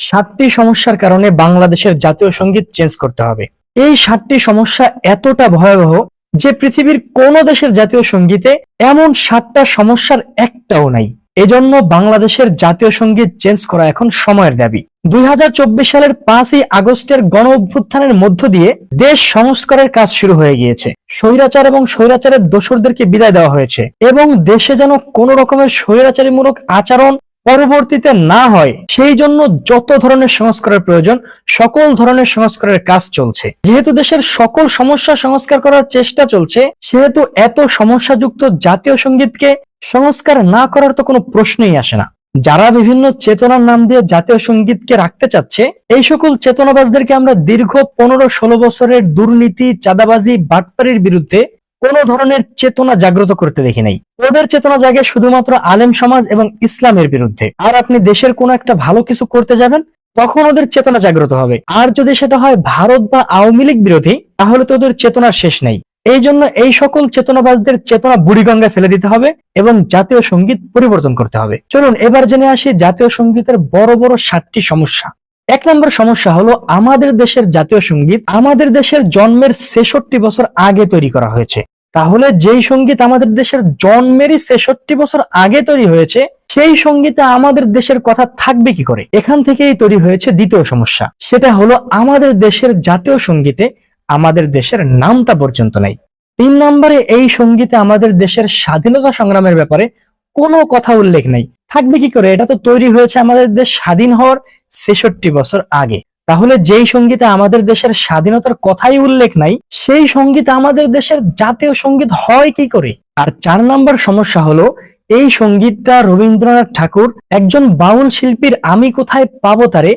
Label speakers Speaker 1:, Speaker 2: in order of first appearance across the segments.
Speaker 1: সাতটি সমস্যার কারণে বাংলাদেশের জাতীয় সংগীত চেঞ্জ করতে হবে। এই সাতটি সমস্যা এতটা ভয়াবহ যে পৃথিবীর কোন দেশের জাতীয় সঙ্গীতে এমন সাতটা সমস্যার একটাও নাই। এজন্য বাংলাদেশের জাতীয় সংগীত চেঞ্জ করা এখন সময়ের দাবি। দুই হাজার চব্বিশ সালের পাঁচই আগস্টের গণ অভ্যুত্থানের মধ্য দিয়ে দেশ সংস্কারের কাজ শুরু হয়ে গিয়েছে। স্বৈরাচার এবং স্বৈরাচারের দোসরদেরকে বিদায় দেওয়া হয়েছে। এবং দেশে যেন কোন রকমের স্বৈরাচারীমূলক আচরণ পরবর্তীতে না হয়, সেই জন্য যত ধরনের সংস্কারের প্রয়োজন, সকল ধরনের সংস্কারের কাজ চলছে। যেহেতু দেশের সকল সমস্যা সংস্কার করার চেষ্টা চলছে, সেহেতু এত সমস্যাযুক্ত জাতীয় সঙ্গীতকে সংস্কার না করার তো কোনো প্রশ্নই আসে না। যারা বিভিন্ন চেতনার নাম দিয়ে জাতীয় সঙ্গীতকে রাখতে চাচ্ছে, এই সকল চেতনাবাজদেরকে আমরা দীর্ঘ পনেরো ষোলো বছরের দুর্নীতি, চাঁদাবাজি বাটপারির বিরুদ্ধে কোন ধরনের চেতনা জাগ্রত করতে দেখি নাই। ওদের চেতনা জাগে শুধুমাত্র আলেম সমাজ এবং ইসলামের বিরুদ্ধে। আর আপনি দেশের কোনো একটা ভালো কিছু করতে যাবেন, তখন ওদের চেতনা জাগ্রত হবে। আর যদি সেটা হয় ভারত বা আওয়ামী লীগ বিরোধী, তাহলে তো ওদের চেতনার শেষ নেই। এই জন্য এই সকল চেতনাবাজদের চেতনা বুড়িগঙ্গায় ফেলে দিতে হবে এবং জাতীয় সংগীত পরিবর্তন করতে হবে। চলুন, এবার জেনে আসি জাতীয় সঙ্গীতের বড় বড় সাতটি সমস্যা। এক নম্বর সমস্যা হলো আমাদের দেশের জাতীয় সংগীত আমাদের দেশের জন্মের ছেষট্টি বছর আগে তৈরি করা হয়েছে। তাহলে যেই সংগীত আমাদের দেশের জন্মেরই ছেষট্টি বছর আগে তৈরি হয়েছে, সেই সঙ্গীতে আমাদের দেশের কথা থাকবে কি করে? এখান থেকেই তৈরি হয়েছে দ্বিতীয় সমস্যা। সেটা হলো আমাদের দেশের জাতীয় সঙ্গীতে আমাদের দেশের নামটা পর্যন্ত নাই। তিন নম্বরে এই সঙ্গীতে আমাদের দেশের স্বাধীনতা সংগ্রামের ব্যাপারে কোনো কথা উল্লেখ নাই। থাকবে কি করে? এটা তো তৈরি হয়েছে আমাদের দেশ স্বাধীন হওয়ার ছেষট্টি বছর আগে। তাহলে যেই সঙ্গীতে আমাদের দেশের স্বাধীনতার কথাই উল্লেখ নাই, সেই সংগীত আমাদের দেশের জাতীয় সংগীত হয় কি করে? আর চার নম্বর সমস্যা হলো, এই সঙ্গীতটা রবীন্দ্রনাথ ঠাকুর একজন বাউল শিল্পীর আমি কোথায় পাবো তারে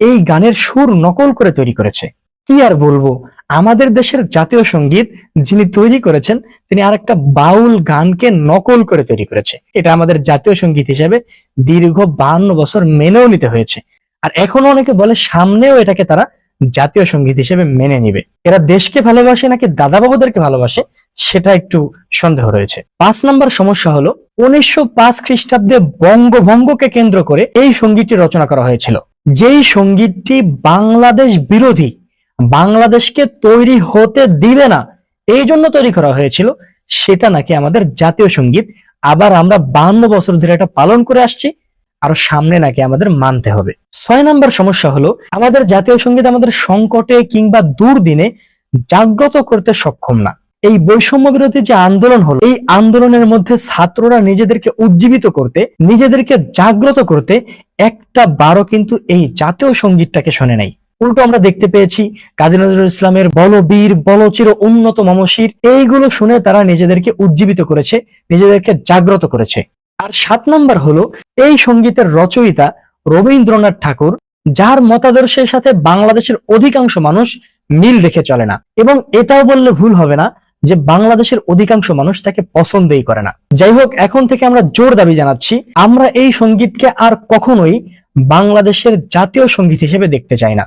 Speaker 1: এই গানের সুর নকল করে তৈরি করেছে। কি আর বলব? আমাদের দেশের জাতীয় সংগীত যিনি তৈরি করেছেন, তিনি আর একটা বাউল গানকে নকল করে তৈরি করেছে। এটা আমাদের জাতীয় সংগীত হিসেবে দীর্ঘ বান্ন বছর মেনেও নিতে হয়েছে। আর এখনও অনেকে বলে সামনেও এটাকে তারা জাতীয় সংগীত হিসেবে মেনে নিবে। এরা দেশকে ভালোবাসে নাকি দাদা বাবুদেরকে ভালোবাসে, সেটা একটু সন্দেহ রয়েছে। পাঁচ নম্বর সমস্যা হলো, উনিশশো পাঁচ খ্রিস্টাব্দে বঙ্গভঙ্গকে কেন্দ্র করে এই সঙ্গীতটি রচনা করা হয়েছিল। যেই সঙ্গীতটি বাংলাদেশ বিরোধী বাংলাদেশকে তৈরি হতে দিবে না। এই জন্য তৈরি করা হয়েছিল। সেটা নাকি আমাদের জাতীয় সংগীত। আবার আমরা বান্ন বছর ধরে এটা পালন করে আসছি। আর সামনে নাকি আমাদের মানতে হবে। ছয় নম্বর সমস্যা হলো, আমাদের জাতীয় সংগীত আমাদের সংকটে কিংবা দুর্দিনে জাগ্রত করতে সক্ষম না। এই বৈষম্য বিরোধী যে আন্দোলন হলো, এই আন্দোলনের মধ্যে ছাত্ররা নিজেদেরকে উজ্জীবিত করতে, নিজেদেরকে জাগ্রত করতে একটা বারো কিন্তু এই জাতীয় সঙ্গীতটাকে শোনে নাই। উল্টো আমরা দেখতে পেয়েছি কাজী নজরুল ইসলামের বলবীর, বলচির, উন্নত মমশির এইগুলো শুনে তারা নিজেদেরকে উজ্জীবিত করেছে, নিজেদেরকে জাগ্রত করেছে। আর সাত নম্বর হলো, এই সঙ্গীতের রচয়িতা রবীন্দ্রনাথ ঠাকুর, যার মতাদর্শের সাথে বাংলাদেশের অধিকাংশ মানুষ মিল রেখে চলে না। এবং এটাও বললে ভুল হবে না যে বাংলাদেশের অধিকাংশ মানুষ তাকে পছন্দই করে না। যাই হোক, এখন থেকে আমরা জোর দাবি জানাচ্ছি, আমরা এই সঙ্গীতকে আর কখনোই বাংলাদেশের জাতীয় সংগীত হিসেবে দেখতে চাই না।